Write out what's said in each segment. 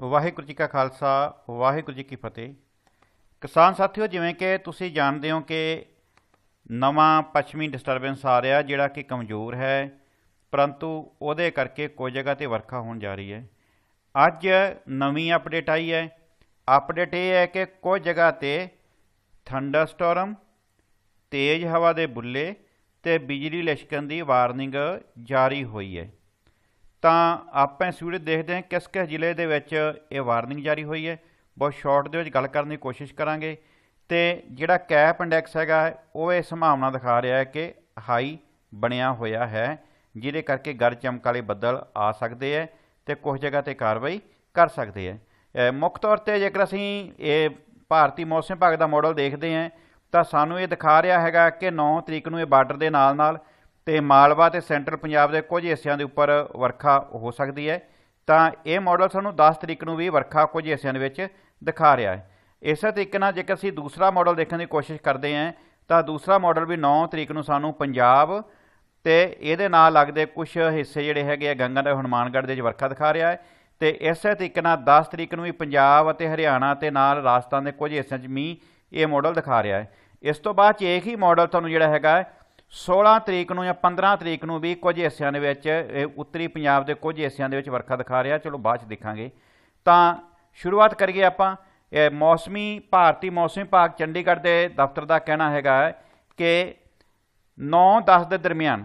ਵਾਹਿਗੁਰੂ ਜੀ ਕਾ ਖਾਲਸਾ, ਵਾਹਿਗੁਰੂ ਜੀ ਕੀ ਫਤਿਹ। ਕਿਸਾਨ ਸਾਥੀਓ, ਜਿਵੇਂ ਕਿ ਤੁਸੀਂ ਜਾਣਦੇ ਹੋ ਕਿ ਨਵਾਂ ਪੱਛਮੀ ਡਿਸਟਰਬੈਂਸ ਆ ਰਿਹਾ, ਜਿਹੜਾ ਕਿ ਕਮਜ਼ੋਰ ਹੈ, ਪਰੰਤੂ ਉਹਦੇ ਕਰਕੇ ਕੋਈ ਜਗ੍ਹਾ ਤੇ ਵਰਖਾ ਹੋਣ ਜਾ ਰਹੀ ਹੈ। ਅੱਜ ਨਵੀਂ ਅਪਡੇਟ ਆਈ ਹੈ। ਅਪਡੇਟ ਇਹ ਹੈ ਕਿ ਕੁਝ ਜਗ੍ਹਾ ਤੇ ਥੰਡਰ ਥੰਡਰਸਟਾਰਮ ਤੇਜ਼ ਹਵਾ ਦੇ ਬੁੱਲੇ ਤੇ ਬਿਜਲੀ ਲਿਸ਼ਕਣ ਦੀ ਵਾਰਨਿੰਗ ਜਾਰੀ ਹੋਈ ਹੈ। ਤਾਂ ਆਪਾਂ ਇਸ ਵੀਡੀਓ ਦੇਖਦੇ ਹਾਂ ਕਿਸ ਕਿਸ ਜ਼ਿਲ੍ਹੇ ਦੇ ਵਿੱਚ ਇਹ ਵਾਰਨਿੰਗ ਜਾਰੀ ਹੋਈ ਹੈ। ਬਹੁਤ ਸ਼ਾਰਟ ਦੇ ਵਿੱਚ ਗੱਲ ਕਰਨ ਦੀ ਕੋਸ਼ਿਸ਼ ਕਰਾਂਗੇ। ਤੇ ਜਿਹੜਾ ਕੈਪ ਇੰਡੈਕਸ ਹੈਗਾ, ਉਹ ਇਹ ਸੰਭਾਵਨਾ ਦਿਖਾ ਰਿਹਾ ਹੈ ਕਿ ਹਾਈ ਬਣਿਆ ਹੋਇਆ ਹੈ, ਜਿਹਦੇ ਕਰਕੇ ਗਰ ਚਮਕ ਵਾਲੇ ਬੱਦਲ ਆ ਸਕਦੇ ਹੈ ਤੇ ਕੁਝ ਜਗ੍ਹਾ ਤੇ ਕਾਰਵਾਈ ਕਰ ਸਕਦੇ ਹੈ। ਮੁੱਖ ਤੌਰ ਤੇ ਜੇਕਰ ਅਸੀਂ ਇਹ ਭਾਰਤੀ ਮੌਸਮ ਵਿਭਾਗ ਦਾ ਮਾਡਲ ਦੇਖਦੇ ਹਾਂ, ਤਾਂ ਸਾਨੂੰ ਇਹ ਦਿਖਾ ਰਿਹਾ ਹੈਗਾ ਕਿ 9 ਤਰੀਕ ਨੂੰ ਇਹ ਬਾਰਡਰ ਦੇ ਨਾਲ ਨਾਲ ਤੇ ਮਾਲਵਾ ਤੇ ਸੈਂਟਰਲ ਪੰਜਾਬ ਦੇ ਕੁਝ ਹਿੱਸਿਆਂ ਦੇ ਉੱਪਰ ਵਰਖਾ ਹੋ ਸਕਦੀ ਹੈ। ਤਾਂ ਇਹ ਮਾਡਲ ਸਾਨੂੰ 10 ਤਰੀਕ ਨੂੰ ਵੀ ਵਰਖਾ ਕੁਝ ਹਿੱਸਿਆਂ ਦੇ ਵਿੱਚ ਦਿਖਾ ਰਿਹਾ ਹੈ। ਇਸੇ ਤਰੀਕੇ ਨਾਲ ਜੇਕਰ ਅਸੀਂ ਦੂਸਰਾ ਮਾਡਲ ਦੇਖਣ ਦੀ ਕੋਸ਼ਿਸ਼ ਕਰਦੇ ਹਾਂ, ਤਾਂ ਦੂਸਰਾ ਮਾਡਲ ਵੀ 9 ਤਰੀਕ ਨੂੰ ਸਾਨੂੰ ਪੰਜਾਬ ਤੇ ਇਹਦੇ ਨਾਲ ਲੱਗਦੇ ਕੁਝ ਹਿੱਸੇ ਜਿਹੜੇ ਹੈਗੇ ਆ ਗੰਗਾ ਦੇ ਹਨੂਮਾਨਗੜ੍ਹ ਦੇ ਵਿੱਚ ਵਰਖਾ ਦਿਖਾ ਰਿਹਾ ਹੈ। ਤੇ ਇਸੇ ਤਰੀਕੇ ਨਾਲ 10 ਤਰੀਕ ਨੂੰ ਵੀ ਪੰਜਾਬ ਅਤੇ ਹਰਿਆਣਾ ਤੇ ਨਾਲ ਰਾਜਸਥਾਨ ਦੇ ਕੁਝ ਹਿੱਸਿਆਂ 'ਚ ਮੀਂਹ ਇਹ ਮਾਡਲ ਦਿਖਾ ਰਿਹਾ ਹੈ। ਇਸ ਤੋਂ ਬਾਅਦ 'ਚ ਇੱਕ ਹੀ ਮਾਡਲ ਤੁਹਾਨੂੰ ਜਿਹੜਾ ਹੈਗਾ 16 ਤਰੀਕ ਨੂੰ ਜਾਂ 15 ਤਰੀਕ ਨੂੰ ਵੀ ਕੁਝ ਹਿੱਸਿਆਂ ਦੇ ਵਿੱਚ, ਇਹ ਉੱਤਰੀ ਪੰਜਾਬ ਦੇ ਕੁਝ ਹਿੱਸਿਆਂ ਦੇ ਵਿੱਚ ਵਰਖਾ ਦਿਖਾ ਰਿਹਾ। ਚਲੋ ਬਾਅਦ 'ਚ ਦੇਖਾਂਗੇ। ਤਾਂ ਸ਼ੁਰੂਆਤ ਕਰੀਏ ਆਪਾਂ। ਮੌਸਮੀ, ਭਾਰਤੀ ਮੌਸਮੀ ਵਿਭਾਗ ਚੰਡੀਗੜ੍ਹ ਦੇ ਦਫ਼ਤਰ ਦਾ ਕਹਿਣਾ ਹੈਗਾ ਕਿ 9-10 ਦੇ ਦਰਮਿਆਨ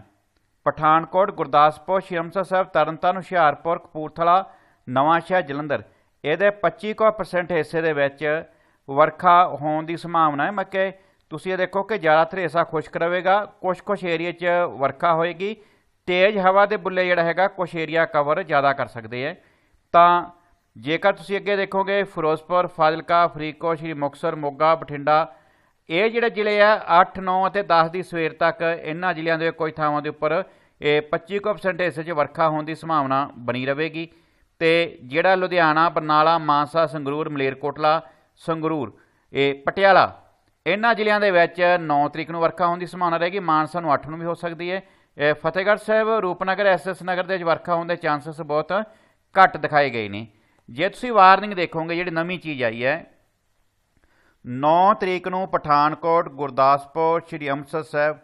ਪਠਾਨਕੋਟ, ਗੁਰਦਾਸਪੁਰ, ਸ਼੍ਰੀ ਅੰਮ੍ਰਿਤਸਰ ਸਾਹਿਬ, ਤਰਨਤਾਰਨ, ਹੁਸ਼ਿਆਰਪੁਰ, ਕਪੂਰਥਲਾ, ਨਵਾਂਸ਼ਹਿਰ, ਜਲੰਧਰ, ਇਹਦੇ 25% ਹਿੱਸੇ ਦੇ ਵਿੱਚ ਵਰਖਾ ਹੋਣ ਦੀ ਸੰਭਾਵਨਾ ਹੈ। ਮੈਂ ਕਿ ਤੁਸੀਂ ਇਹ ਦੇਖੋ ਕਿ ਜ਼ਿਆਦਾਤਰ ਹਿੱਸਾ ਖੁਸ਼ਕ ਰਹੇਗਾ ਕੁਝ ਕੁਝ ਏਰੀਆ 'ਚ ਵਰਖਾ ਹੋਏਗੀ, ਤੇਜ਼ ਹਵਾ ਦੇ ਬੁੱਲੇ ਜਿਹੜਾ ਹੈਗਾ ਕੁਝ ਏਰੀਆ ਕਵਰ ਜ਼ਿਆਦਾ ਕਰ ਸਕਦੇ ਹੈ। ਤਾਂ ਜੇਕਰ ਤੁਸੀਂ ਅੱਗੇ ਦੇਖੋਗੇ, ਫਿਰੋਜ਼ਪੁਰ, ਫਾਜ਼ਿਲਕਾ, ਫਰੀਦਕੋਟ, ਸ਼੍ਰੀ ਮੁਕਤਸਰ, ਮੋਗਾ, ਬਠਿੰਡਾ, ਇਹ ਜਿਹੜੇ ਜ਼ਿਲ੍ਹੇ ਆ 8 9 ਅਤੇ 10 ਦੀ ਸਵੇਰ ਤੱਕ ਇਹਨਾਂ ਜ਼ਿਲ੍ਹਿਆਂ ਦੇ ਕੁਝ ਥਾਵਾਂ ਦੇ ਉੱਪਰ ਇਹ 25% ਹਿੱਸੇ 'ਚ ਵਰਖਾ ਹੋਣ ਦੀ ਸੰਭਾਵਨਾ ਬਣੀ ਰਹੇਗੀ। ਤੇ ਜਿਹੜਾ ਲੁਧਿਆਣਾ, ਬਰਨਾਲਾ, ਮਾਨਸਾ, ਸੰਗਰੂਰ, ਮਲੇਰਕੋਟਲਾ, ਸੰਗਰੂਰ, ਇਹ ਪਟਿਆਲਾ ਇਹਨਾਂ ਜ਼ਿਲ੍ਹਿਆਂ ਦੇ ਵਿੱਚ 9 ਤਰੀਕ ਨੂੰ ਵਰਖਾ ਹੋਣ ਦੀ ਸੰਭਾਵਨਾ ਰਹੇਗੀ। ਮਾਨਸਾ ਨੂੰ 8 ਨੂੰ ਵੀ ਹੋ ਸਕਦੀ ਹੈ। ਫਤਿਹਗੜ੍ਹ ਸਾਹਿਬ, ਰੂਪਨਗਰ ਐਸਐਸ ਨਗਰ ਦੇ ਵਿੱਚ ਵਰਖਾ ਹੋਣ ਦੇ ਚਾਂਸਸ ਬਹੁਤ ਘੱਟ ਦਿਖਾਏ ਗਏ ਨੇ। ਜੇ ਤੁਸੀਂ ਵਾਰਨਿੰਗ ਦੇਖੋਗੇ, ਜਿਹੜੀ ਨਵੀਂ ਚੀਜ਼ ਆਈ ਹੈ 9 ਤਰੀਕ ਨੂੰ ਪਠਾਨਕੋਟ, ਗੁਰਦਾਸਪੁਰ, ਸ਼੍ਰੀ ਅੰਮ੍ਰਿਤਸਰ ਸਾਹਿਬ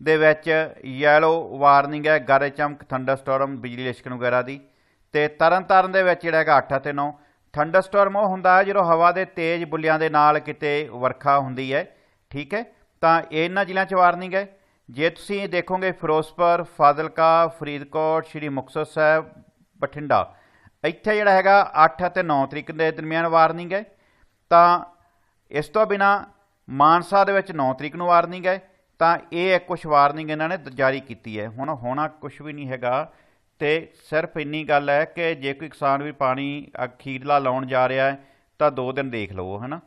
ਦੇ ਵਿੱਚ ਯੈਲੋ ਵਾਰਨਿੰਗ ਹੈ, ਗਰਜ ਚਮਕ ਥੰਡਰਸਟਾਰਮ ਬਿਜਲੀ ਲਿਸ਼ਕਣ ਵਗੈਰਾ ਦੀ। ਤੇ ਤਰਨਤਾਰਨ ਦੇ ਵਿੱਚ ਜਿਹੜਾ ਹੈਗਾ 8 ਅਤੇ 9 ਥੰਡਰਸਟਾਰਮ ਉਹ ਹੁੰਦਾ ਹੈ ਜਦੋਂ ਹਵਾ ਦੇ ਤੇਜ਼ ਬੁੱਲਿਆਂ ਦੇ ਨਾਲ ਕਿਤੇ ਵਰਖਾ ਹੁੰਦੀ ਹੈ, ਠੀਕ ਹੈ? ਤਾਂ ਇਹਨਾਂ ਜ਼ਿਲ੍ਹਿਆਂ 'ਚ ਵਾਰਨਿੰਗ ਹੈ। ਜੇ ਤੁਸੀਂ ਦੇਖੋਗੇ ਫਿਰੋਜ਼ਪੁਰ, ਫਾਜ਼ਿਲਕਾ, ਫਰੀਦਕੋਟ, ਸ਼੍ਰੀ ਮੁਕਤਸਰ ਸਾਹਿਬ, ਬਠਿੰਡਾ, ਇੱਥੇ ਜਿਹੜਾ ਹੈਗਾ 8 ਅਤੇ 9 ਤਰੀਕ ਦੇ ਦਰਮਿਆਨ ਵਾਰਨਿੰਗ ਹੈ। ਤਾਂ ਇਸ ਤੋਂ ਬਿਨਾ ਮਾਨਸਾ ਦੇ ਵਿੱਚ 9 ਤਰੀਕ ਨੂੰ ਵਾਰਨਿੰਗ ਹੈ। ਤਾਂ ਇਹ ਕੁਝ ਵਾਰਨਿੰਗ ਇਹਨਾਂ ਨੇ ਜਾਰੀ ਕੀਤੀ ਹੈ। ਹੁਣ ਹੋਣਾ ਕੁਝ ਵੀ ਨਹੀਂ ਹੈਗਾ। ਤੇ ਸਿਰਫ ਇੰਨੀ ਗੱਲ ਹੈ ਕਿ ਜੇ ਕੋਈ ਕਿਸਾਨ ਵੀ ਪਾਣੀ ਅਖੀਰਲਾ ਲਾਉਣ ਜਾ ਰਿਹਾ ਹੈ, ਤਾਂ ਦੋ ਦਿਨ ਦੇਖ ਲਵੋ, ਹਨਾ?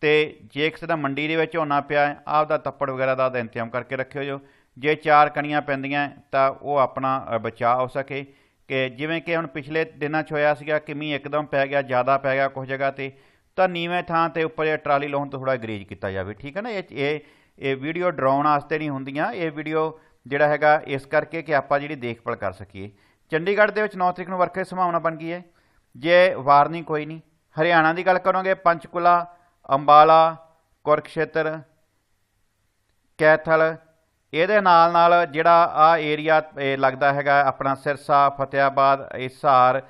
ਤੇ ਜੇ ਕਿਸੇ ਦਾ ਮੰਡੀ ਦੇ ਵਿੱਚ ਝੋਨਾ ਪਿਆ ਹੈ ਆਪ ਦਾ ਤੱਪੜ ਵਗੈਰਾ ਦਾ ਇੰਤਜ਼ਾਮ ਕਰਕੇ ਰੱਖਿਓ ਜੋ। ਜੇ ਚਾਰ ਕਣੀਆਂ ਪੈਂਦੀਆਂ ਤਾਂ ਉਹ ਆਪਣਾ ਬਚਾਅ ਹੋ ਸਕੇ। ਕਿ ਜਿਵੇਂ ਕਿ ਹੁਣ ਪਿਛਲੇ ਦਿਨਾਂ 'ਚ ਹੋਇਆ ਸੀਗਾ ਕਿ ਮੀਂਹ ਇੱਕਦਮ ਪੈ ਗਿਆ, ਜ਼ਿਆਦਾ ਪੈ ਗਿਆ ਕੁਝ ਜਗ੍ਹਾ ਤੇ, ਤਾਂ ਨੀਵੇਂ ਥਾਂ ਤੇ ਉੱਪਰ ਇਹ ਟਰਾਲੀ ਲਾਉਣ ਤੋਂ ਥੋੜਾ ਗਰੇਜ ਕੀਤਾ ਜਾਵੇ, ਠੀਕ ਹੈ ਨਾ? ਇਹ ਇਹ ਵੀਡੀਓ ਡਰਾਉਣ ਵਾਸਤੇ ਨਹੀਂ ਹੁੰਦੀਆਂ, ਇਹ ਵੀਡੀਓ ਜਿਹੜਾ ਹੈਗਾ ਇਸ ਕਰਕੇ ਕਿ ਆਪਾਂ ਜਿਹੜੀ ਦੇਖਭਾਲ ਕਰ ਸਕੀਏ। ਚੰਡੀਗੜ੍ਹ ਦੇ ਵਿੱਚ 9 ਤਰੀਕ ਨੂੰ ਵਰਖਾ ਦੀ ਸੰਭਾਵਨਾ ਬਣ ਗਈ ਹੈ। ਜੇ ਵਾਰਨਿੰਗ ਕੋਈ ਨਹੀਂ, ਹਰਿਆਣਾ ਦੀ ਗੱਲ ਕਰੋਗੇ, ਪੰਚਕੁਲਾ, ਅੰਬਾਲਾ, ਕੁਰਕਸ਼ੇਤਰ, ਕੈਥਲ, ਇਹਦੇ ਨਾਲ ਨਾਲ ਜਿਹੜਾ ਆ ਏਰੀਆ ਲੱਗਦਾ ਹੈਗਾ ਆਪਣਾ ਸਿਰਸਾ ਫਤਿਆਬਾਦ ਹਿਸਾਰ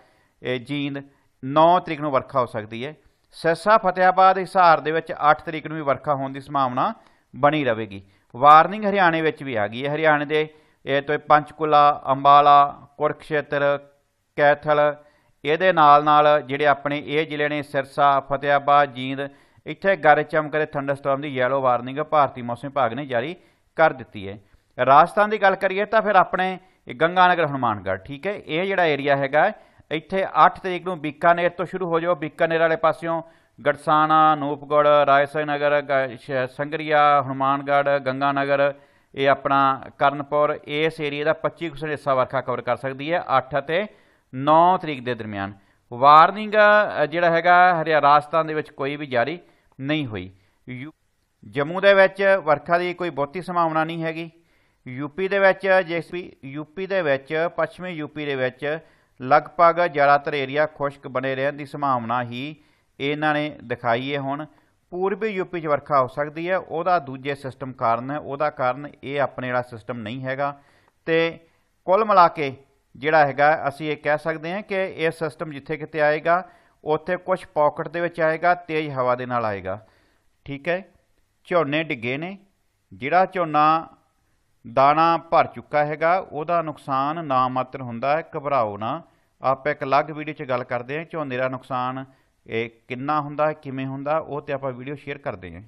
ਜੀਂਦ 9 ਤਰੀਕ ਨੂੰ ਵਰਖਾ ਹੋ ਸਕਦੀ ਹੈ। ਸਿਰਸਾ ਫਤਿਆਬਾਦ ਹਿਸਾਰ ਦੇ ਵਿੱਚ 8 ਤਰੀਕ ਨੂੰ ਵੀ ਵਰਖਾ ਹੋਣ ਦੀ ਸੰਭਾਵਨਾ ਬਣੀ ਰਹੇਗੀ। ਵਾਰਨਿੰਗ ਹਰਿਆਣੇ ਵਿੱਚ ਵੀ ਆ ਗਈ ਹੈ। ਹਰਿਆਣੇ ਦੇ ਇਹ ਤੋਂ ਪੰਚਕੁਲਾ, ਅੰਬਾਲਾ, ਕੁਰਕਸ਼ੇਤਰ, ਕੈਥਲ, ਇਹਦੇ ਨਾਲ ਨਾਲ ਜਿਹੜੇ ਆਪਣੇ ਇਹ ਜ਼ਿਲ੍ਹੇ ਨੇ ਸਿਰਸਾ ਫਤਿਆਬਾਦ ਜੀਂਦ, ਇੱਥੇ ਗਰਜ ਚਮਕ ਦੇ ਥੰਡਰਸਟਾਰਮ ਦੀ ਯੈਲੋ ਵਾਰਨਿੰਗ ਭਾਰਤੀ ਮੌਸਮ ਵਿਭਾਗ ਨੇ ਜਾਰੀ ਕਰ ਦਿੱਤੀ ਹੈ। ਰਾਜਸਥਾਨ ਦੀ ਗੱਲ ਕਰੀਏ ਤਾਂ ਫਿਰ ਆਪਣੇ ਗੰਗਾਨਗਰ, ਹਨੂਮਾਨਗੜ੍ਹ, ਠੀਕ ਹੈ? ਇਹ ਜਿਹੜਾ ਏਰੀਆ ਹੈਗਾ, ਇੱਥੇ 8 ਤਰੀਕ ਨੂੰ ਬੀਕਾਨੇਰ ਤੋਂ ਸ਼ੁਰੂ ਹੋ ਜਾਓ। ਬੀਕਾਨੇਰ ਵਾਲੇ ਪਾਸਿਓਂ ਗੜਸਾਣਾ, ਨੂਪਗੜ ਰਾਇਸਰ ਨਗਰ ਸੰਗਰੀਆ ਗੰਗਾ ਨਗਰ ਇਹ ਆਪਣਾ ਕਰਨਪੁਰ, ਇਸ ਏਰੀਆ ਦਾ 25% ਹਿੱਸਾ ਵਰਖਾ ਕਵਰ ਕਰ ਸਕਦੀ ਹੈ 8 ਅਤੇ 9 ਤਰੀਕ ਦੇ ਦਰਮਿਆਨ। ਵਾਰਨਿੰਗ ਜਿਹੜਾ ਹੈਗਾ, ਹਰਿਆ ਰਾਜਸਥਾਨ ਦੇ ਵਿੱਚ ਕੋਈ ਵੀ ਜਾਰੀ ਨਹੀਂ ਹੋਈ। ਜੰਮੂ ਦੇ ਵਿੱਚ ਵਰਖਾ ਦੀ ਕੋਈ ਬਹੁਤੀ ਸੰਭਾਵਨਾ ਨਹੀਂ ਹੈਗੀ। ਯੂਪੀ ਦੇ ਵਿੱਚ ਜਿਸ ਵੀ ਯੂਪੀ ਦੇ ਵਿੱਚ, ਪੱਛਮੀ ਯੂਪੀ ਦੇ ਵਿੱਚ ਲਗਭਗ ਜ਼ਿਆਦਾਤਰ ਏਰੀਆ ਖੁਸ਼ਕ ਬਣੇ ਰਹਿਣ ਦੀ ਸੰਭਾਵਨਾ ਹੀ ਇਹਨਾਂ ਨੇ ਦਿਖਾਈ ਹੈ ਹੁਣ, ਪੂਰਬੀ ਯੂਪੀ 'ਚ ਵਰਖਾ ਹੋ ਸਕਦੀ ਹੈ, ਉਹਦਾ ਦੂਜੇ ਸਿਸਟਮ ਕਾਰਨ ਹੈ, ਉਹਦਾ ਕਾਰਨ ਇਹ ਆਪਣੇ ਜਿਹੜਾ ਸਿਸਟਮ ਨਹੀਂ ਹੈਗਾ। ਤੇ ਕੁੱਲ ਮਿਲਾ ਕੇ ਜਿਹੜਾ ਹੈਗਾ, ਅਸੀਂ ਇਹ ਕਹਿ ਸਕਦੇ ਹਾਂ ਕਿ ਇਹ ਸਿਸਟਮ ਜਿੱਥੇ ਕਿਤੇ ਆਏਗਾ, ਉੱਥੇ ਕੁਝ ਪਾਕਟ ਦੇ ਵਿੱਚ ਆਏਗਾ, ਤੇਜ਼ ਹਵਾ ਦੇ ਨਾਲ ਆਏਗਾ। ਠੀਕ ਹੈ? ਝੋਨੇ ਡਿੱਗੇ ਨੇ, ਜਿਹੜਾ ਝੋਨਾ ਦਾਣਾ ਭਰ ਚੁੱਕਾ ਹੈਗਾ, ਉਹਦਾ ਨੁਕਸਾਨ ਨਾ ਮਾਤਰ ਹੁੰਦਾ ਹੈ ਘਬਰਾਓ ਨਾ। ਆਪਾਂ ਇੱਕ ਅਲੱਗ ਵੀਡੀਓ 'ਚ ਗੱਲ ਕਰਦੇ ਹਾਂ, ਝੋਨੇ ਦਾ ਨੁਕਸਾਨ ਇਹ ਕਿੰਨਾ ਹੁੰਦਾ ਕਿਵੇਂ ਹੁੰਦਾ ਉਹ ਤੇ ਆਪਾਂ ਵੀਡੀਓ ਸ਼ੇਅਰ ਕਰਦੇ ਹਾਂ।